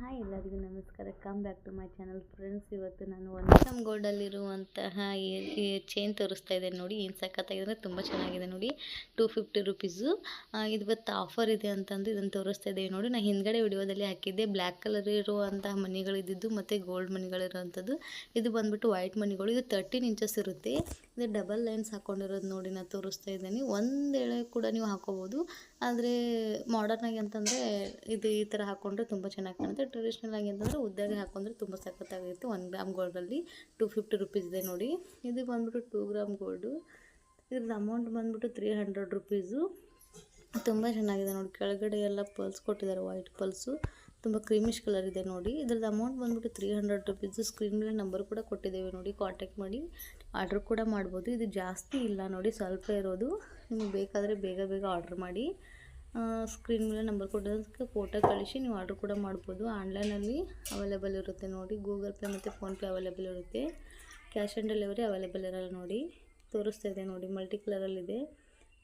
Hi ಎಲ್ಲರಿಗೂ ನಮಸ್ಕಾರ. Come back to my channel friends ಇವತ್ತು ನಾನು ಒನ್ ಸಮ್ ಗೋಲ್ಡಲ್ಲಿರುವಂತಹ ಚೈನ್ ತೋರಿಸ್ತಾ ಇದ್ದೇನೆ ನೋಡಿ. ಏನು ಸಖತ್ತಾಗಿದೆ ಅಂದರೆ ತುಂಬ ಚೆನ್ನಾಗಿದೆ ನೋಡಿ. ಟೂ ಫಿಫ್ಟಿ ರುಪೀಸು ಇವತ್ತು ಆಫರ್ ಇದೆ ಅಂತಂದು ಇದನ್ನು ತೋರಿಸ್ತಾ ಇದ್ದೇವೆ ನೋಡಿ. ನಾನು ಹಿಂದ್ಗಡೆ ವಿಡಿಯೋದಲ್ಲಿ ಹಾಕಿದ್ದೆ. ಬ್ಲ್ಯಾಕ್ ಕಲರ್ ಇರುವಂತಹ ಮನಿಗಳಿದ್ದು ಮತ್ತು ಗೋಲ್ಡ್ ಮನಿಗಳಿರುವಂಥದ್ದು ಇದು ಬಂದ್ಬಿಟ್ಟು ವೈಟ್ ಮನಿಗಳು. ಇದು ತರ್ಟೀನ್ ಇಂಚಸ್ ಇರುತ್ತೆ. ಇದು ಡಬಲ್ ಲೈನ್ಸ್ ಹಾಕೊಂಡಿರೋದು ನೋಡಿ ನಾನು ತೋರಿಸ್ತಾ ಇದ್ದೀನಿ. ಒಂದು ಎಳೆ ಕೂಡ ನೀವು ಹಾಕೋಬೋದು. ಆದರೆ ಮಾಡರ್ನಾಗಿ ಅಂತಂದರೆ ಇದು ಈ ಥರ ಹಾಕ್ಕೊಂಡ್ರೆ ತುಂಬ ಚೆನ್ನಾಗಿ ಕಾಣುತ್ತೆ. ಟ್ರೆಡಿಷ್ನಲ್ ಆಗಿ ಅಂತಂದರೆ ಉದ್ದಾಗಿ ಹಾಕೊಂಡ್ರೆ ತುಂಬ ಸಖತ್ತಾಗಿರುತ್ತೆ. ಒನ್ ಗ್ರಾಮ್ ಗೋಲ್ಡಲ್ಲಿ ಟೂ ಫಿಫ್ಟಿ ರುಪೀಸ್ ಇದೆ ನೋಡಿ. ಇದು ಬಂದ್ಬಿಟ್ಟು ಟೂ ಗ್ರಾಮ್ ಗೋಲ್ಡು ಇದ್ರದ್ದು ಅಮೌಂಟ್ ಬಂದ್ಬಿಟ್ಟು ತ್ರೀ ಹಂಡ್ರೆಡ್ ರುಪೀಸು ತುಂಬ ಚೆನ್ನಾಗಿದೆ ನೋಡಿ. ಕೆಳಗಡೆ ಎಲ್ಲ ಪಲ್ಸ್ ಕೊಟ್ಟಿದ್ದಾರೆ ವೈಟ್ ಪಲ್ಸು ತುಂಬ ಕ್ರೀಮಿಶ್ ಕಲರ್ ಇದೆ ನೋಡಿ. ಇದ್ರದ್ದು ಅಮೌಂಟ್ ಬಂದ್ಬಿಟ್ಟು ತ್ರೀ ಹಂಡ್ರೆಡ್ ರುಪೀಸು ಸ್ಕ್ರೀನ್ ಮೇಲೆ ನಂಬರ್ ಕೂಡ ಕೊಟ್ಟಿದ್ದೇವೆ ನೋಡಿ. ಕಾಂಟ್ಯಾಕ್ಟ್ ಮಾಡಿ. ಆರ್ಡ್ರ್ ಕೂಡ ಮಾಡ್ಬೋದು. ಇದು ಜಾಸ್ತಿ ಇಲ್ಲ ನೋಡಿ. ಸ್ವಲ್ಪ ಇರೋದು. ನಿಮಗೆ ಬೇಕಾದರೆ ಬೇಗ ಬೇಗ ಆರ್ಡ್ರ್ ಮಾಡಿ. ಸ್ಕ್ರೀನ್ ಮೇಲೆ ನಂಬರ್ ಕೊಟ್ಟಿದ್ದಕ್ಕೆ ಫೋಟೋ ಕಳಿಸಿ, ನೀವು ಆರ್ಡ್ರ್ ಕೂಡ ಮಾಡ್ಬೋದು. ಆನ್ಲೈನಲ್ಲಿ ಅವೈಲೇಬಲ್ ಇರುತ್ತೆ ನೋಡಿ. ಗೂಗಲ್ ಪೇ ಮತ್ತು ಫೋನ್ಪೇ ಅವೈಲೇಬಲ್ ಇರುತ್ತೆ. ಕ್ಯಾಶ್ ಆನ್ ಡೆಲಿವರಿ ಅವೈಲೇಬಲ್ ಇರಲ್ಲ ನೋಡಿ. ತೋರಿಸ್ತಾ ಇದೆ ನೋಡಿ ಮಲ್ಟಿ ಕಲರಲ್ಲಿದೆ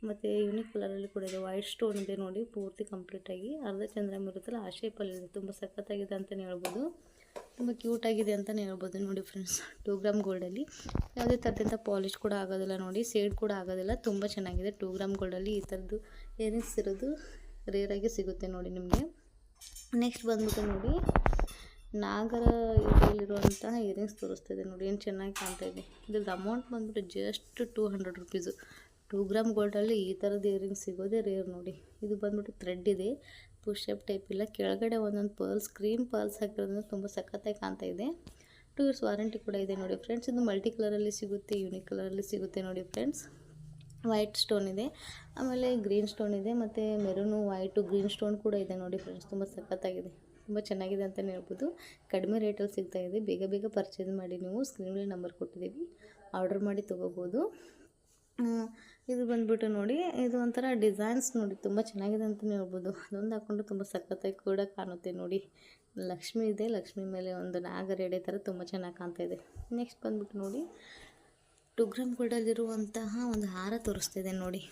ಮತ್ತು ಯೂನಿಕ್ ಕಲರಲ್ಲಿ ಕೂಡ ಇದೆ. ವೈಟ್ ಸ್ಟೋನ್ ಇದೆ ನೋಡಿ, ಪೂರ್ತಿ ಕಂಪ್ಲೀಟಾಗಿ ಅರ್ಧ ಚಂದ್ರಮ ಇರುತ್ತಲ್ಲ ಆ ಶೇಪಲ್ಲಿದೆ ತುಂಬ ಸಖತ್ತಾಗಿದೆ ಅಂತಲೇ ಹೇಳ್ಬೋದು. ತುಂಬ ಕ್ಯೂಟಾಗಿದೆ ಅಂತಲೇ ಹೇಳ್ಬೋದು. ನೋಡಿ ಫ್ರೆಂಡ್ಸ್ ಟೂ ಗ್ರಾಮ್ ಗೋಲ್ಡಲ್ಲಿ ಯಾವುದೇ ಥರದಿಂದ ಪಾಲಿಶ್ ಕೂಡ ಆಗೋದಿಲ್ಲ ನೋಡಿ ಸೇಡ್ ಕೂಡ ಆಗೋದಿಲ್ಲ. ತುಂಬ ಚೆನ್ನಾಗಿದೆ ಟೂ ಗ್ರಾಮ್ ಗೋಲ್ಡಲ್ಲಿ ಈ ಥರದ್ದು ಏರಿಂಗ್ಸ್ ಇರೋದು ರೇರಾಗಿ ಸಿಗುತ್ತೆ ನೋಡಿ ನಿಮಗೆ. ನೆಕ್ಸ್ಟ್ ಬಂದ್ಬಿಟ್ಟು ನೋಡಿ, ನಾಗರ ಇದರಲ್ಲಿರುವಂತಹ ಇಯರಿಂಗ್ಸ್ ತೋರಿಸ್ತಾ ಇದೆ ನೋಡಿ, ಏನು ಚೆನ್ನಾಗಿ ಕಾಣ್ತಾ ಇದೆ. ಇದ್ರದ್ದು ಅಮೌಂಟ್ ಬಂದ್ಬಿಟ್ಟು just two hundred rupees two gram ಗೋಲ್ಡಲ್ಲಿ ಈ ಥರದ್ದು ಇಯರಿಂಗ್ಸ್ ಸಿಗೋದೇ ರೇರ್ ನೋಡಿ. ಇದು ಬಂದ್ಬಿಟ್ಟು ಥ್ರೆಡ್ ಇದೆ. ಪುಷಪ್ ಟೈಪ್ ಇಲ್ಲ. ಕೆಳಗಡೆ ಒಂದೊಂದು ಪರ್ಲ್ಸ್ ಕ್ರೀಮ್ ಪರ್ಲ್ಸ್ ಹಾಕಿರೋದ್ರಿಂದ ತುಂಬ ಸಖತ್ತಾಗಿ ಕಾಣ್ತಾ ಇದೆ. ಟೂ ಇಯರ್ಸ್ ವಾರಂಟಿ ಕೂಡ ಇದೆ ನೋಡಿ ಫ್ರೆಂಡ್ಸ್ ಇದು ಮಲ್ಟಿ ಕಲರಲ್ಲಿ ಸಿಗುತ್ತೆ ಯೂನಿಕ್ ಕಲರಲ್ಲಿ ಸಿಗುತ್ತೆ ನೋಡಿ ಫ್ರೆಂಡ್ಸ್ ವೈಟ್ ಸ್ಟೋನ್ ಇದೆ. ಆಮೇಲೆ ಗ್ರೀನ್ ಸ್ಟೋನ್ ಇದೆ ಮತ್ತು ಮೆರೂನು ವೈಟು ಗ್ರೀನ್ ಸ್ಟೋನ್ ಕೂಡ ಇದೆ ನೋಡಿ ಫ್ರೆಂಡ್ಸ್ ತುಂಬ ಸಖತ್ತಾಗಿದೆ. ತುಂಬ ಚೆನ್ನಾಗಿದೆ ಅಂತಲೇ ಹೇಳ್ಬೋದು. ಕಡಿಮೆ ರೇಟಲ್ಲಿ ಸಿಗ್ತಾ ಇದೆ. ಬೇಗ ಬೇಗ ಪರ್ಚೇಸ್ ಮಾಡಿ ನೀವು. ಸ್ಕ್ರೀನಲ್ಲಿ ನಂಬರ್ ಕೊಟ್ಟಿದ್ದೀವಿ. ಆರ್ಡರ್ ಮಾಡಿ ತೊಗೋಬೋದು. ಇದು ಬಂದ್ಬಿಟ್ಟು ನೋಡಿ, ಇದು ಒಂಥರ ಡಿಸೈನ್ಸ್ ನೋಡಿ, ತುಂಬ ಚೆನ್ನಾಗಿದೆ ಅಂತಲೇ ಹೇಳ್ಬೋದು. ಅದೊಂದು ಹಾಕ್ಕೊಂಡು ತುಂಬ ಸಖತ್ತಾಗಿ ಕೂಡ ಕಾಣುತ್ತೆ ನೋಡಿ. ಲಕ್ಷ್ಮಿ ಇದೆ, ಲಕ್ಷ್ಮಿ ಮೇಲೆ ಒಂದು ನಾಗರ ಎಡೆ ಥರ ತುಂಬ ಚೆನ್ನಾಗಿ ಕಾಣ್ತಾ ಇದೆ. ನೆಕ್ಸ್ಟ್ ಬಂದ್ಬಿಟ್ಟು ನೋಡಿ ಟು ಗ್ರಾಮ್ ಗೋಲ್ಡಲ್ಲಿರುವಂತಹ ಒಂದು ಹಾರ ತೋರಿಸ್ತಿದೆ ನೋಡಿ.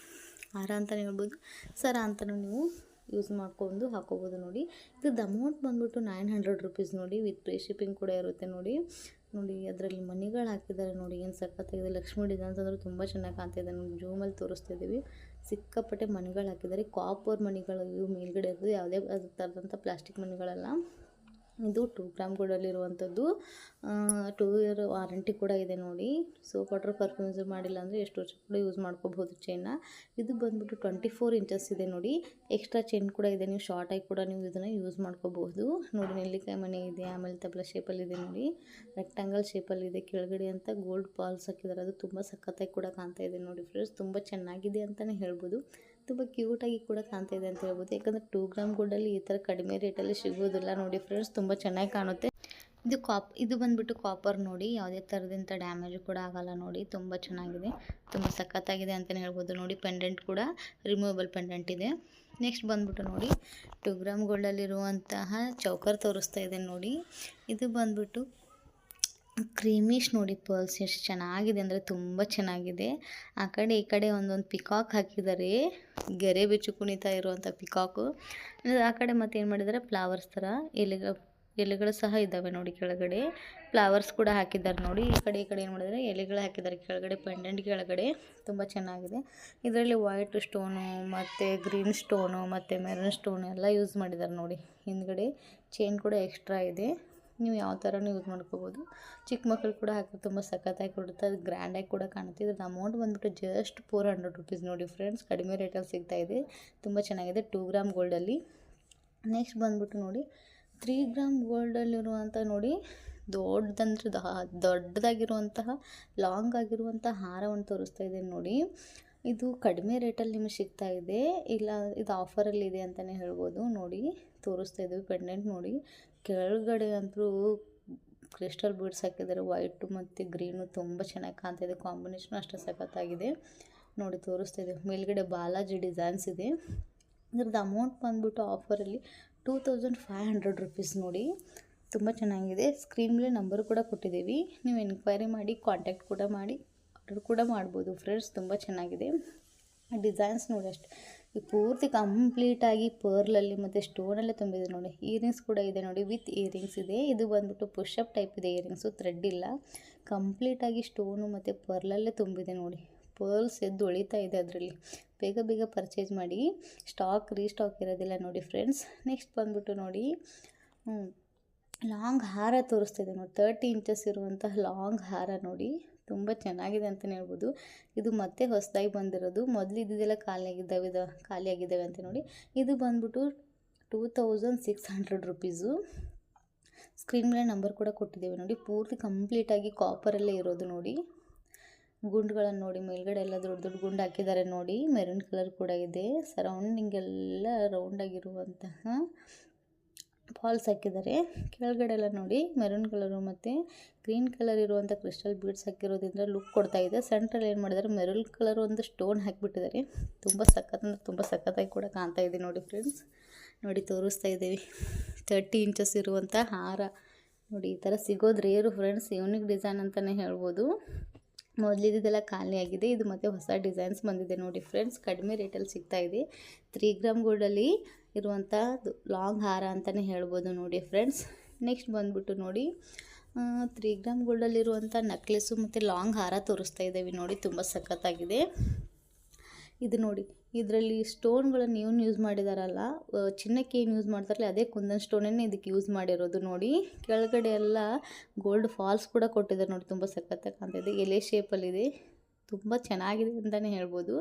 ಹಾರ ಅಂತಲೇ ಹೇಳ್ಬೋದು, ಸರ ಅಂತಲೂ ನೀವು ಯೂಸ್ ಮಾಡ್ಕೊಂಡು ಹಾಕೋಬೋದು ನೋಡಿ. ಇದ್ರದ್ದು ಅಮೌಂಟ್ ಬಂದ್ಬಿಟ್ಟು ನೈನ್ ಹಂಡ್ರೆಡ್ ರುಪೀಸ್ ನೋಡಿ ವಿತ್ ಫ್ರೀ ಶಿಪ್ಪಿಂಗ್ ಕೂಡ ಇರುತ್ತೆ ನೋಡಿ. ನೋಡಿ, ಅದರಲ್ಲಿ ಮಣಿಗಳು ಹಾಕಿದ್ದಾರೆ ನೋಡಿ, ಏನು ಸಖತ್ತಾಗಿದೆ. ಲಕ್ಷ್ಮಿ ಡಿಸೈನ್ಸ್ ಅಂದರೆ ತುಂಬ ಚೆನ್ನಾಗಿ ಕಾಣ್ತಿದೆ ನೋಡಿ ಜೂಮಲ್ಲಿ ತೋರಿಸ್ತಾ ಇದ್ದೀವಿ ಸಿಕ್ಕಾಪಟ್ಟೆ ಮಣಿಗಳು ಹಾಕಿದ್ದಾರೆ. ಕಾಪರ್ ಮಣಿಗಳು ಇವು ಮೇಲ್ಗಡೆ ಇರೋದು. ಯಾವುದೇ ಥರದಂಥ ಪ್ಲಾಸ್ಟಿಕ್ ಮಣಿಗಳಲ್ಲ. ಇದು ಟೂ ಗ್ರಾಮ್ ಗೋಲ್ಡಲ್ಲಿರುವಂಥದ್ದು ಟೂ ಇಯರ್ ವಾರಂಟಿ ಕೂಡ ಇದೆ ನೋಡಿ. ಸೊ ವಾಟರ್ ಪರ್ಫ್ಯೂಮ್ ಮಾಡಿಲ್ಲ ಅಂದರೆ ಎಷ್ಟು ವರ್ಷ ಕೂಡ ಯೂಸ್ ಮಾಡ್ಕೋಬಹುದು ಚೈನ್ನ ಇದು ಬಂದ್ಬಿಟ್ಟು ಟ್ವೆಂಟಿ ಫೋರ್ ಇಂಚಸ್ ಇದೆ ನೋಡಿ. ಎಕ್ಸ್ಟ್ರಾ ಚೈನ್ ಕೂಡ ಇದೆ. ನೀವು ಶಾರ್ಟಾಗಿ ಕೂಡ ನೀವು ಇದನ್ನು ಯೂಸ್ ಮಾಡ್ಕೋಬಹುದು. ನೋಡಿ, ನೆಲ್ಲಿಕಾಯಿ ಮನೆ ಇದೆ. ಆಮೇಲೆ ತಬಲ ಶೇಪಲ್ಲಿದೆ ನೋಡಿ. ರೆಕ್ಟಾಂಗಲ್ ಶೇಪಲ್ಲಿದೆ ಕೆಳಗಡೆ ಅಂತ ಗೋಲ್ಡ್ ಪಾಲ್ಸ್ ಹಾಕಿದ್ದಾರೆ. ಅದು ತುಂಬ ಸಖತ್ತಾಗಿ ಕೂಡ ಕಾಣ್ತಾ ಇದೆ ನೋಡಿ ಫ್ರೆಂಡ್ಸ್ ತುಂಬ ಚೆನ್ನಾಗಿದೆ ಅಂತಲೇ ಹೇಳ್ಬೋದು. ತುಂಬ ಕ್ಯೂಟಾಗಿ ಕೂಡ ಕಾಣ್ತಾ ಇದೆ ಅಂತ ಹೇಳ್ಬೋದು. ಯಾಕಂದರೆ ಟೂ ಗ್ರಾಮ್ ಗೋಲ್ಡಲ್ಲಿ ಈ ಥರ ಕಡಿಮೆ ರೇಟಲ್ಲಿ ಸಿಗೋದಿಲ್ಲ. ನೋಡಿ ಫ್ರೆಂಡ್ಸ್ ತುಂಬ ಚೆನ್ನಾಗಿ ಕಾಣುತ್ತೆ. ಇದು ಕಾಪ್ ಇದು ಬಂದ್ಬಿಟ್ಟು ಕಾಪರ್ ನೋಡಿ. ಯಾವುದೇ ಥರದಿಂದ ಡ್ಯಾಮೇಜ್ ಕೂಡ ಆಗಲ್ಲ ನೋಡಿ. ತುಂಬ ಚೆನ್ನಾಗಿದೆ. ತುಂಬ ಸಖತ್ತಾಗಿದೆ ಅಂತಲೇ ಹೇಳ್ಬೋದು. ನೋಡಿ ಪೆಂಡೆಂಟ್ ಕೂಡ ರಿಮೂವಬಲ್ ಪೆಂಡೆಂಟ್ ಇದೆ. ನೆಕ್ಸ್ಟ್ ಬಂದ್ಬಿಟ್ಟು ನೋಡಿ. ಟೂ ಗ್ರಾಮ್ ಗೋಲ್ಡಲ್ಲಿರುವಂತಹ ಚೌಕರ್ ತೋರಿಸ್ತಾ ಇದೆ ನೋಡಿ. ಇದು ಬಂದ್ಬಿಟ್ಟು ಕ್ರೀಮಿಶ್ ನೋಡಿ ಪರ್ಲ್ಸ್ ಎಷ್ಟು ಚೆನ್ನಾಗಿದೆ ಅಂದರೆ ತುಂಬ ಚೆನ್ನಾಗಿದೆ. ಆ ಕಡೆ ಈ ಕಡೆ ಒಂದೊಂದು ಪಿಕಾಕ್ ಹಾಕಿದ್ದಾರೆ. ಗೆರೆ ಬೆಚ್ಚು ಕುಣಿತಾ ಇರುವಂಥ ಪಿಕಾಕು ಆ ಕಡೆ ಮತ್ತೆ ಏನು ಮಾಡಿದ್ದಾರೆ? ಫ್ಲವರ್ಸ್ ಥರ. ಎಲೆಗಳು ಎಲೆಗಳು ಸಹ ಇದ್ದಾವೆ ನೋಡಿ ಕೆಳಗಡೆ. ಫ್ಲವರ್ಸ್ ಕೂಡ ಹಾಕಿದ್ದಾರೆ ನೋಡಿ. ಈ ಕಡೆ ಈ ಕಡೆ ಏನು ಮಾಡಿದ್ದಾರೆ? ಎಲೆಗಳು ಹಾಕಿದ್ದಾರೆ ಕೆಳಗಡೆ ಪೆಂಡೆಂಟ್ ಕೆಳಗಡೆ. ತುಂಬ ಚೆನ್ನಾಗಿದೆ. ಇದರಲ್ಲಿ ವೈಟ್ ಸ್ಟೋನು ಮತ್ತು ಗ್ರೀನ್ ಸ್ಟೋನು ಮತ್ತು ಮೆರನ್ ಸ್ಟೋನು ಎಲ್ಲ ಯೂಸ್ ಮಾಡಿದ್ದಾರೆ ನೋಡಿ. ಹಿಂದ್ಗಡೆ ಚೈನ್ ಕೂಡ ಎಕ್ಸ್ಟ್ರಾ ಇದೆ. ನೀವು ಯಾವ ಥರನೂ ಯೂಸ್ ಮಾಡ್ಕೋಬೋದು. ಚಿಕ್ಕ ಮಕ್ಕಳು ಕೂಡ ಹಾಕಿ ತುಂಬ ಸಖತ್ತಾಗಿ ಕೊಡುತ್ತೆ, ಅದು ಗ್ರ್ಯಾಂಡಾಗಿ ಕೂಡ ಕಾಣುತ್ತೆ. ಇದ್ರ ಅಮೌಂಟ್ ಬಂದುಬಿಟ್ಟು ಜಸ್ಟ್ ಫೋರ್ ಹಂಡ್ರೆಡ್ ರುಪೀಸ್ ನೋಡಿ ಫ್ರೆಂಡ್ಸ್ ಕಡಿಮೆ ರೇಟಲ್ಲಿ ಸಿಗ್ತಾ ಇದೆ. ತುಂಬ ಚೆನ್ನಾಗಿದೆ ಟೂ ಗ್ರಾಮ್ ಗೋಲ್ಡಲ್ಲಿ ನೆಕ್ಸ್ಟ್ ಬಂದುಬಿಟ್ಟು ನೋಡಿ ತ್ರೀ ಗ್ರಾಮ್ ಗೋಲ್ಡಲ್ಲಿರುವಂಥ ನೋಡಿ, ದೊಡ್ಡದಂದ್ರೆ ದೊಡ್ಡದಾಗಿರುವಂತಹ ಲಾಂಗ್ ಆಗಿರುವಂಥ ಹಾರವನ್ನು ತೋರಿಸ್ತಾ ಇದ್ದೇನೆ ನೋಡಿ. ಇದು ಕಡಿಮೆ ರೇಟಲ್ಲಿ ನಿಮಗೆ ಸಿಗ್ತಾ ಇದೆ, ಇಲ್ಲ ಇದು ಆಫರಲ್ಲಿ ಇದೆ ಅಂತಲೇ ಹೇಳ್ಬೋದು. ನೋಡಿ, ತೋರಿಸ್ತಾ ಇದ್ದೀವಿ ಪೆಂಡೆಂಟ್ ನೋಡಿ. ಕೆಳಗಡೆ ಅಂತೂ ಕ್ರಿಸ್ಟಲ್ ಬೀಡ್ಸ್ ಹಾಕಿದ್ದಾರೆ, ವೈಟು ಮತ್ತು ಗ್ರೀನು ತುಂಬ ಚೆನ್ನಾಗಿ ಕಾಣ್ತಾ ಇದೆ, ಕಾಂಬಿನೇಷನ್ ಅಷ್ಟೇ ಸಖತ್ತಾಗಿದೆ. ನೋಡಿ, ತೋರಿಸ್ತಾ ಇದೆ. ಮೇಲ್ಗಡೆ ಬಾಲಾಜಿ ಡಿಸೈನ್ಸ್ ಇದೆ. ಇದ್ರದ್ದು ಅಮೌಂಟ್ ಬಂದ್ಬಿಟ್ಟು ಆಫರಲ್ಲಿ two thousand five hundred rupees ನೋಡಿ. ತುಂಬ ಚೆನ್ನಾಗಿದೆ. ಸ್ಕ್ರೀನ್ ಮೇಲೆ ನಂಬರ್ ಕೂಡ ಕೊಟ್ಟಿದ್ದೀವಿ. ನೀವು ಎನ್ಕ್ವೈರಿ ಮಾಡಿ, ಕಾಂಟ್ಯಾಕ್ಟ್ ಕೂಡ ಮಾಡಿ, ಆರ್ಡರ್ ಕೂಡ ಮಾಡ್ಬೋದು. ಫ್ರೆಂಡ್ಸ್, ತುಂಬ ಚೆನ್ನಾಗಿದೆ. ಡಿಸೈನ್ಸ್ ನೋಡಿ ಅಷ್ಟು. ಈ ಪೂರ್ತಿ ಕಂಪ್ಲೀಟಾಗಿ ಪರ್ಲಲ್ಲಿ ಮತ್ತು ಸ್ಟೋನಲ್ಲೇ ತುಂಬಿದೆ ನೋಡಿ. ಇಯರಿಂಗ್ಸ್ ಕೂಡ ಇದೆ ನೋಡಿ ವಿತ್ ಇಯರಿಂಗ್ಸ್ ಇದೆ. ಇದು ಬಂದ್ಬಿಟ್ಟು ಪುಷಪ್ ಟೈಪ್ ಇದೆ ಇಯರಿಂಗ್ಸು ಥ್ರೆಡ್ ಇಲ್ಲ. ಕಂಪ್ಲೀಟಾಗಿ ಸ್ಟೋನು ಮತ್ತು ಪರ್ಲಲ್ಲೇ ತುಂಬಿದೆ ನೋಡಿ. ಪರ್ಲ್ಸ್ ಎದ್ದು ಉಳಿತಾ ಇದೆ ಅದರಲ್ಲಿ. ಬೇಗ ಬೇಗ ಪರ್ಚೇಸ್ ಮಾಡಿ. ಸ್ಟಾಕ್ ರೀಸ್ಟಾಕ್ ಇರೋದಿಲ್ಲ ನೋಡಿ ಫ್ರೆಂಡ್ಸ್ ನೆಕ್ಸ್ಟ್ ಬಂದ್ಬಿಟ್ಟು ನೋಡಿ ಲಾಂಗ್ ಹಾರ ತೋರಿಸ್ತಿದೆ ನೋಡಿ. ತರ್ಟಿ ಇಂಚಸ್ ಇರುವಂತಹ ಲಾಂಗ್ ಹಾರ ನೋಡಿ. ತುಂಬ ಚೆನ್ನಾಗಿದೆ ಅಂತಲೇ ಹೇಳ್ಬೋದು. ಇದು ಮತ್ತೆ ಹೊಸದಾಗಿ ಬಂದಿರೋದು. ಮೊದಲು ಇದ್ದಿದ್ದೆಲ್ಲ ಖಾಲಿಯಾಗಿದ್ದಾವೆ ಇದು ಖಾಲಿಯಾಗಿದ್ದಾವೆ ಅಂತ ನೋಡಿ. ಇದು ಬಂದ್ಬಿಟ್ಟು two thousand six hundred rupees. Screen ಮೇಲೆ ನಂಬರ್ ಕೂಡ ಕೊಟ್ಟಿದ್ದೇವೆ ನೋಡಿ. ಪೂರ್ತಿ ಕಂಪ್ಲೀಟಾಗಿ ಕಾಪರಲ್ಲೇ ಇರೋದು ನೋಡಿ. ಗುಂಡುಗಳನ್ನು ನೋಡಿ, ಮೇಲ್ಗಡೆ ಎಲ್ಲ ದೊಡ್ಡ ದೊಡ್ಡ ಗುಂಡು ಹಾಕಿದ್ದಾರೆ ನೋಡಿ. ಮೆರೂನ್ ಕಲರ್ ಕೂಡ ಇದೆ. ಸರೌಂಡಿಂಗ್ ಎಲ್ಲ ರೌಂಡಾಗಿರುವಂತಹ ಫಾಲ್ಸ್ ಹಾಕಿದ್ದಾರೆ. ಕೆಳಗಡೆ ಎಲ್ಲ ನೋಡಿ ಮೆರೂನ್ ಕಲರು ಮತ್ತು ಗ್ರೀನ್ ಕಲರ್ ಇರುವಂಥ ಕ್ರಿಸ್ಟಲ್ ಬೀಡ್ಸ್ ಹಾಕಿರೋದ್ರಿಂದ ಲುಕ್ ಕೊಡ್ತಾ ಇದೆ. ಸೆಂಟ್ರಲ್ಲಿ ಏನು ಮಾಡಿದ್ದಾರೆ ಮೆರೂನ್ ಕಲರ್ ಒಂದು ಸ್ಟೋನ್ ಹಾಕಿಬಿಟ್ಟಿದ್ದಾರೆ. ತುಂಬ ಸಖತ್ ಅಂದರೆ ತುಂಬ ಸಖತ್ತಾಗಿ ಕೂಡ ಕಾಣ್ತಾ ಇದೆ ನೋಡಿ ಫ್ರೆಂಡ್ಸ್ ನೋಡಿ ತೋರಿಸ್ತಾ ಇದ್ದೀವಿ. ತರ್ಟಿ ಇಂಚಸ್ ಇರುವಂಥ ಹಾರ. ನೋಡಿ, ಈ ಥರ ಸಿಗೋದು ರೇರು ಫ್ರೆಂಡ್ಸ್ ಯೂನಿಕ್ ಡಿಸೈನ್ ಅಂತಲೇ ಹೇಳ್ಬೋದು. ಮೊದಲಿದ್ದೆಲ್ಲ ಖಾಲಿ ಆಗಿದೆ. ಇದು ಮತ್ತೆ ಹೊಸ ಡಿಸೈನ್ಸ್ ಬಂದಿದೆ ನೋಡಿ ಫ್ರೆಂಡ್ಸ್ ಕಡಿಮೆ ರೇಟಲ್ಲಿ ಸಿಗ್ತಾ ಇದೆ. ತ್ರೀ ಗ್ರಾಮ್ ಗೋಲ್ಡಲ್ಲಿ ಇರುವಂಥ ಲಾಂಗ್ ಹಾರ ಅಂತಲೇ ಹೇಳ್ಬೋದು ನೋಡಿ ಫ್ರೆಂಡ್ಸ್ ನೆಕ್ಸ್ಟ್ ಬಂದ್ಬಿಟ್ಟು ನೋಡಿ ತ್ರೀ ಗ್ರಾಮ್ ಗೋಲ್ಡಲ್ಲಿರುವಂಥ ನಕ್ಲೆಸ್ಸು ಮತ್ತು ಲಾಂಗ್ ಹಾರ ತೋರಿಸ್ತಾ ಇದ್ದೀವಿ ನೋಡಿ, ತುಂಬ ಸಖತ್ತಾಗಿದೆ. ಇದು ನೋಡಿ, ಇದರಲ್ಲಿ ಸ್ಟೋನ್ಗಳನ್ನು ಏನು ಯೂಸ್ ಮಾಡಿದಾರಲ್ಲ ಚಿನ್ನಕ್ಕೆ ಏನು ಯೂಸ್ ಮಾಡ್ತಾರಲ್ಲ, ಅದೇ ಕುಂದನ್ ಸ್ಟೋನನ್ನೇ ಇದಕ್ಕೆ ಯೂಸ್ ಮಾಡಿರೋದು ನೋಡಿ. ಕೆಳಗಡೆ ಎಲ್ಲ ಗೋಲ್ಡ್ ಫಾಲ್ಸ್ ಕೂಡ ಕೊಟ್ಟಿದ್ದಾರೆ ನೋಡಿ, ತುಂಬ ಸಖತ್ತಾಗಿ ಇದೆ. ಎಲೆ ಶೇಪಲ್ಲಿದೆ ತುಂಬ ಚೆನ್ನಾಗಿದೆ ಅಂತಲೇ ಹೇಳ್ಬೋದು.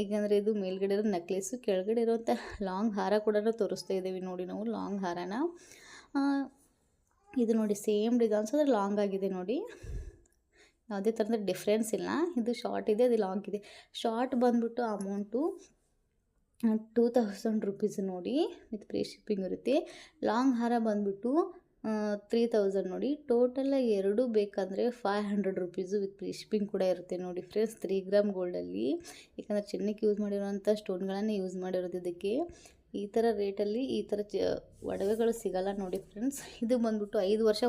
ಏಕೆಂದರೆ ಇದು ಮೇಲ್ಗಡೆ ಇರೋ ನೆಕ್ಲೆಸ್ಸು ಕೆಳಗಡೆ ಇರೋಂಥ ಲಾಂಗ್ ಹಾರ ಕೂಡ ತೋರಿಸ್ತಾ ಇದ್ದೀವಿ ನೋಡಿ ನಾವು ಲಾಂಗ್ ಹಾರನ. ಇದು ನೋಡಿ ಸೇಮ್ ಡಿಸೈನ್ಸ್ ಆದರೆ ಲಾಂಗ್ ಆಗಿದೆ ನೋಡಿ. ಯಾವುದೇ ಥರದ ಡಿಫ್ರೆನ್ಸ್ ಇಲ್ಲ. ಇದು ಶಾರ್ಟ್ ಇದೆ, ಅದು ಲಾಂಗ್ ಇದೆ. ಶಾರ್ಟ್ ಬಂದ್ಬಿಟ್ಟು ಅಮೌಂಟು ಟೂ ತೌಸಂಡ್ ರುಪೀಸ್ ನೋಡಿ, ವಿತ್ ಫ್ರೀ ಶಿಪ್ಪಿಂಗ್ ಇರುತ್ತೆ. ಲಾಂಗ್ ಹಾರ ಬಂದ್ಬಿಟ್ಟು ತ್ರೀ ತೌಸಂಡ್ ನೋಡಿ. ಟೋಟಲ್ ಎರಡು ಬೇಕಂದರೆ five hundred rupees with free shipping ಕೂಡ ಇರುತ್ತೆ ನೋಡಿ ಫ್ರೆಂಡ್ಸ್ ತ್ರೀ ಗ್ರಾಮ್ ಗೋಲ್ಡಲ್ಲಿ ಯಾಕಂದರೆ ಚಿನ್ನಕ್ಕೆ ಯೂಸ್ ಮಾಡಿರೋಂಥ ಸ್ಟೋನ್ಗಳನ್ನೇ ಯೂಸ್ ಮಾಡಿರೋದು ಇದಕ್ಕೆ. ಈ ಥರ ರೇಟಲ್ಲಿ ಈ ಥರ ಚ, ಒಡವೆಗಳು ಸಿಗಲ್ಲ ನೋಡಿ ಫ್ರೆಂಡ್ಸ್ ಇದು ಬಂದ್ಬಿಟ್ಟು ಐದು ವರ್ಷ